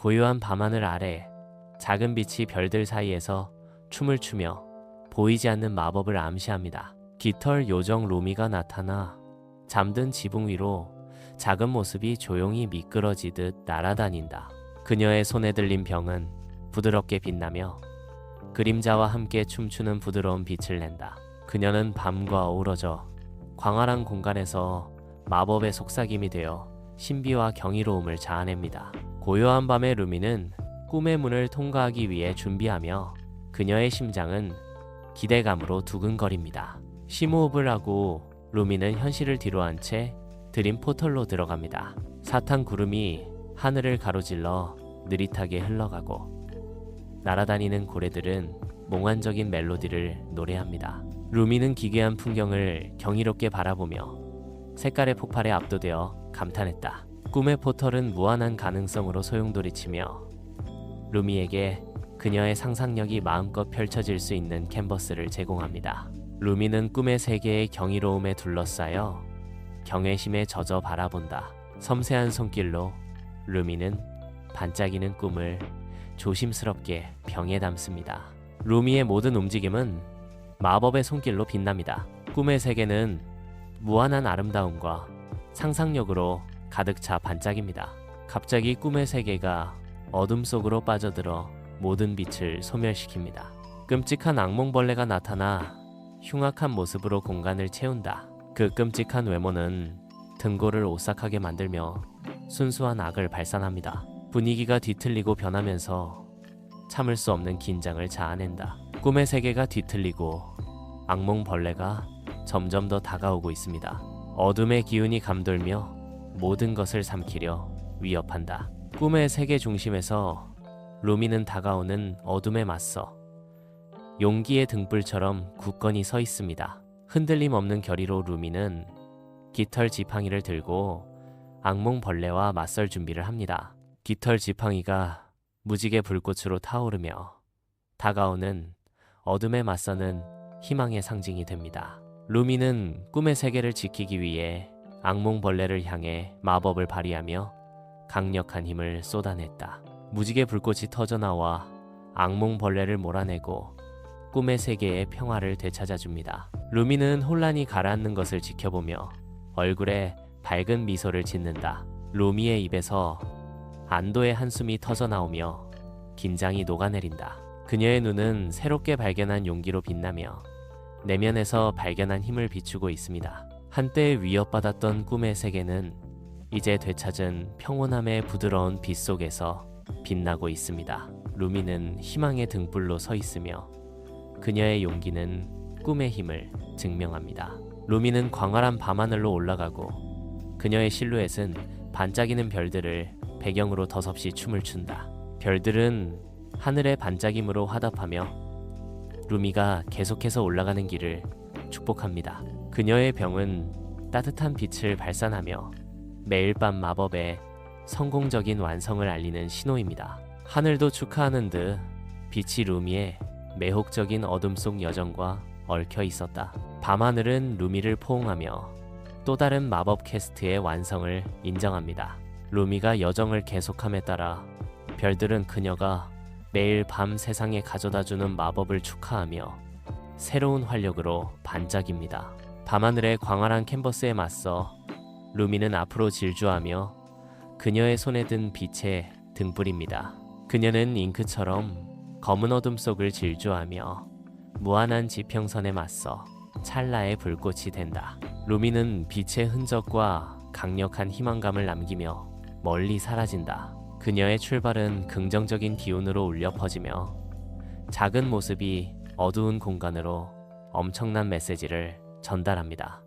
고요한 밤하늘 아래 작은 빛이 별들 사이에서 춤을 추며 보이지 않는 마법을 암시합니다. 깃털 요정 루미가 나타나 잠든 지붕 위로 작은 모습이 조용히 미끄러지듯 날아다닌다. 그녀의 손에 들린 병은 부드럽게 빛나며 그림자와 함께 춤추는 부드러운 빛을 낸다. 그녀는 밤과 어우러져 광활한 공간에서 마법의 속삭임이 되어 신비와 경이로움을 자아냅니다. 고요한 밤의 루미는 꿈의 문을 통과하기 위해 준비하며 그녀의 심장은 기대감으로 두근거립니다. 심호흡을 하고 루미는 현실을 뒤로한 채 드림 포털로 들어갑니다. 사탕 구름이 하늘을 가로질러 느릿하게 흘러가고 날아다니는 고래들은 몽환적인 멜로디를 노래합니다. 루미는 기괴한 풍경을 경이롭게 바라보며 색깔의 폭발에 압도되어 감탄했다. 꿈의 포털은 무한한 가능성으로 소용돌이치며 루미에게 그녀의 상상력이 마음껏 펼쳐질 수 있는 캔버스를 제공합니다. 루미는 꿈의 세계의 경이로움에 둘러싸여 경외심에 젖어 바라본다. 섬세한 손길로 루미는 반짝이는 꿈을 조심스럽게 병에 담습니다. 루미의 모든 움직임은 마법의 손길로 빛납니다. 꿈의 세계는 무한한 아름다움과 상상력으로 가득 차 반짝입니다. 갑자기 꿈의 세계가 어둠 속으로 빠져들어 모든 빛을 소멸시킵니다. 끔찍한 악몽벌레가 나타나 흉악한 모습으로 공간을 채운다. 그 끔찍한 외모는 등골을 오싹하게 만들며 순수한 악을 발산합니다. 분위기가 뒤틀리고 변하면서 참을 수 없는 긴장을 자아낸다. 꿈의 세계가 뒤틀리고 악몽 벌레가 점점 더 다가오고 있습니다. 어둠의 기운이 감돌며 모든 것을 삼키려 위협한다. 꿈의 세계 중심에서 루미는 다가오는 어둠에 맞서 용기의 등불처럼 굳건히 서 있습니다. 흔들림 없는 결의로 루미는 깃털 지팡이를 들고 악몽 벌레와 맞설 준비를 합니다. 깃털 지팡이가 무지개 불꽃으로 타오르며 다가오는 어둠에 맞서는 희망의 상징이 됩니다. 루미는 꿈의 세계를 지키기 위해 악몽벌레를 향해 마법을 발휘하며 강력한 힘을 쏟아냈다. 무지개 불꽃이 터져나와 악몽벌레를 몰아내고 꿈의 세계의 평화를 되찾아줍니다. 루미는 혼란이 가라앉는 것을 지켜보며 얼굴에 밝은 미소를 짓는다. 루미의 입에서 안도의 한숨이 터져나오며 긴장이 녹아내린다. 그녀의 눈은 새롭게 발견한 용기로 빛나며 내면에서 발견한 힘을 비추고 있습니다. 한때 위협받았던 꿈의 세계는 이제 되찾은 평온함의 부드러운 빛 속에서 빛나고 있습니다. 루미는 희망의 등불로 서 있으며 그녀의 용기는 꿈의 힘을 증명합니다. 루미는 광활한 밤하늘로 올라가고 그녀의 실루엣은 반짝이는 별들을 배경으로 더섭이 춤을 춘다. 별들은 하늘의 반짝임으로 화답하며 루미가 계속해서 올라가는 길을 축복합니다. 그녀의 병은 따뜻한 빛을 발산하며 매일 밤 마법의 성공적인 완성을 알리는 신호입니다. 하늘도 축하하는 듯 빛이 루미의 매혹적인 어둠 속 여정과 얽혀 있었다. 밤하늘은 루미를 포옹하며 또 다른 마법 퀘스트의 완성을 인정합니다. 루미가 여정을 계속함에 따라 별들은 그녀가 매일 밤 세상에 가져다주는 마법을 축하하며 새로운 활력으로 반짝입니다. 밤하늘의 광활한 캔버스에 맞서 루미는 앞으로 질주하며 그녀의 손에 든 빛의 등불입니다. 그녀는 잉크처럼 검은 어둠 속을 질주하며 무한한 지평선에 맞서 찰나의 불꽃이 된다. 루미는 빛의 흔적과 강력한 희망감을 남기며 멀리 사라진다. 그녀의 출발은 긍정적인 기운으로 울려 퍼지며 작은 모습이 어두운 공간으로 엄청난 메시지를 전달합니다.